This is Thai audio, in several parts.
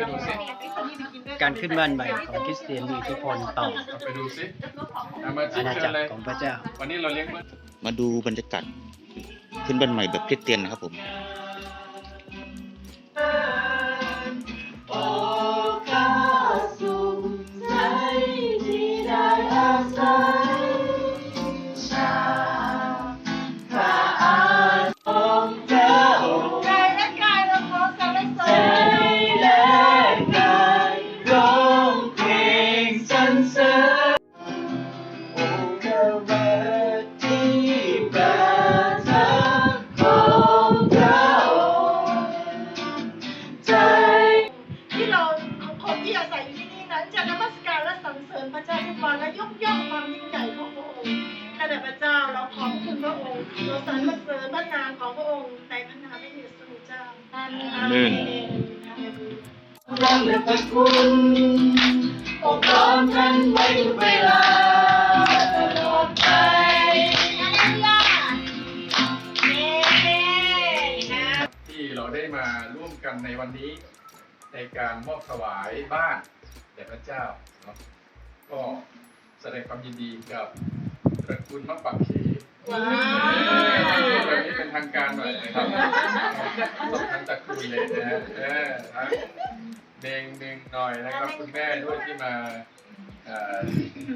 ปดูสิการขึ้นบ้านใหม่ของคริสเตียนมีอิทธิพลต่อไปดูสิอามาณาจักรเลของพระเจ้า วันนี้เราเลี้ยง มาดูบรรยากาศขึ้นบ้านใหม่แบบคริสเตียนนะครับผม ยกย่องความยิ่งใหญ่ของพระองค์ข้าแต่พระเจ้าเราขอบคุณพระองค์เราสรรเสริญพระนามของพระองค์ในพระนามพระเยซูเจ้าอาเมนอาเมนอาเมนรักและพระคุณองค์พร้อมกันไว้ทุกเวลาตลอดไปที่เราได้มาร่วมกันในวันนี้ ในการมอบถวายบ้านแด่พระเจ้าเนาะก็ แสดงความยินดีกับตระกูลมะปักเขว้าแบบนี้เป็นทางการหน่อยนะครับต้องทั้งตระกูลเลยนะฮะเออทั้งเมงหนึ่งหน่อยนะครับคุณแม่ด้วยที่มาเอ่อ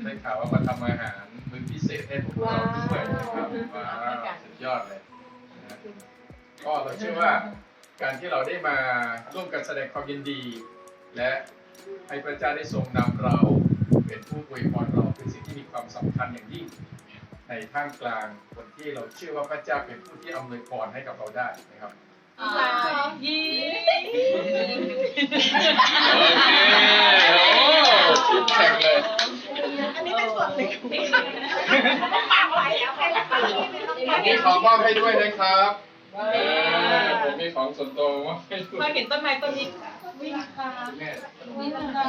ได้ข่าวว่ามาทำอาหารมื้อพิเศษให้พวกเราด้วยนะครับว้าวสุดยอดเลยนะก็เราเชื่อว่าการที่เราได้มาร่วมกันแสดงความยินดี และให้พระเจ้าได้ทรงนำเรา เป็นผู้อวยพรเราเป็นสิ่งที่มีความสำคัญอย่างยิ่งในท่ามกลางคนที่เราเชื่อว่าพระเจ้าเป็นผู้ที่อำนวยพรให้กับเราได้นะครับสามยี่โอเคโอ้แข่งเลยอันนี้เป็นส่วนหนึ่งปากไว้แล้วใครละปากผมมีขอมอบให้ด้วยนะครับ ผมมีของส่วนตัวมอบให้ด้มาเห็นต้นไม้ต้นนี้วิ่งค่ะวิ่งค่ะ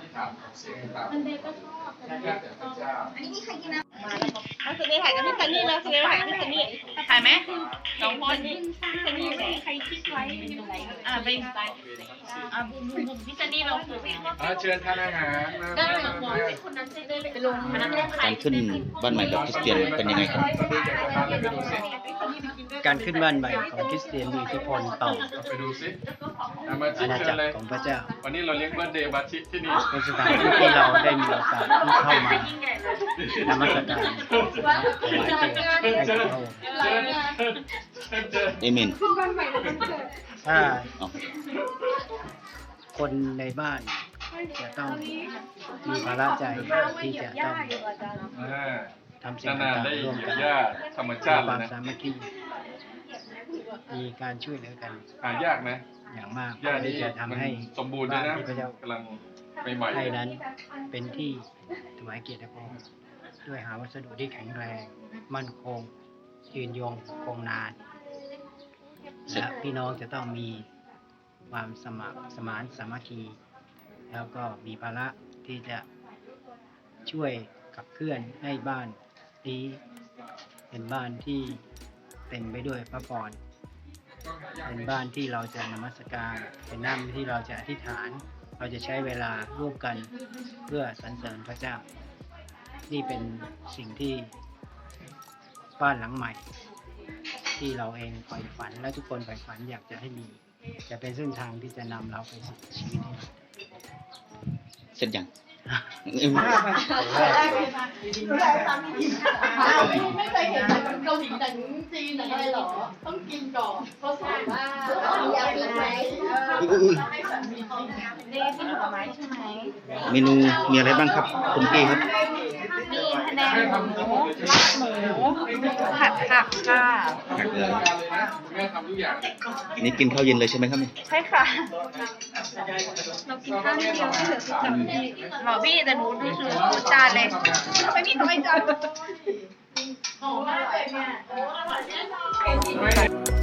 ที่ถามเสียงถามมันเด็กก็ชอบแต่พระเจ้าเอาสุดนี้ถ่ายกับพี่ซันนี่แล้วสุดนี้ายกับพี่ซันนี่ถ่ายไหมสองคนพี่ซันนี่ไหนใครคิดไว้อ่าไปอ่าพี่ซันนี่เราเชิญทานอาหารได้มาหมอมาให้คนนั้นจะได้ไปลงมันนั้นได้การขึ้นบ้านใหม่แบบคริสเตียนเป็นยังไงครับ กสถานเลยไปดูสิการขึ้นบ้านใหม่ของคริสเตียนมีอิทธิพลต่อเอาไปดูสิเอามาชิอาดณาเชิจัญกเลยรของพระเจ้าวันนี้เราเลี้ยงเบิร์ดเดย์บัตชิดที่นี่เป็นสถานที่ที่เราได้มีโอกาสที่เข้ามานมัสการถวายตัวให้กับพระองค์เชิญเชิญเอเมนถ้าเอาคนในบ้านจะต้องมีภาระใจที่จะต้องอ่าทำสิ่งนานๆต่างได้ๆร่วมกันหญ้าธรรมชาติคเลวายมนะสามัคคี มีการช่วยเหลือกัน หายากนะอย่างมากหญ้านี้ที่จะทำมันให้สมบูรณ์ด้วยนะบ้านที่พระเจ้ากำลังใหม่ๆให้เลยนั้นเป็นที่ถวายเกียรติพระองค์ด้วยหาวัสดุที่แข็งแรง มั่นคงยืนยงคงนานและพี่น้องจะต้องมีความสมัครสมานสามัคคี แล้วก็มีภาระที่จะช่วยขับเคลื่อนให้บ้านนี้เป็นบ้านที่เต็มไปด้วยพระพร เป็นบ้านที่เราจะนมัสการ เป็นน้ำที่เราจะอธิษฐาน เราจะใช้เวลาร่วมกันเพื่อสรรเสริญพระเจ้า นี่เป็นสิ่งที่บ้านหลังใหม่ ที่เราเองใฝ่ฝัน และทุกคนใฝ่ฝันอยากจะให้มี จะเป็นเส้นทางที่จะนำเราไปสู่ชีวิตที่ดีเสร็จยัง ไม่เคยเห็นหนังเกาหลีหนังจีนหนังอะไรหรอ ต้องกินก่อนเพราะสอนว่าอยากกินไหมให้สามีกินเด็กกินผลไม้ใช่ไหมเมนูมีอะไรบ้างครับ คุณพี่ครับ มีคะแนนหมูลาบหมูผัดผักค่ะผักเลยแม่ทำทุกอย่างนี่กินข้าวเย็นเลยใช่ไหมครับนี่ใช่ค่ะเรากินข้าวนิดเดียวไม่เหลือสิบสามพี่หมอพี่แต่หนูดูถือจานเลยทำไมพี่ทำไมจานหอมมากเลยเนี่ย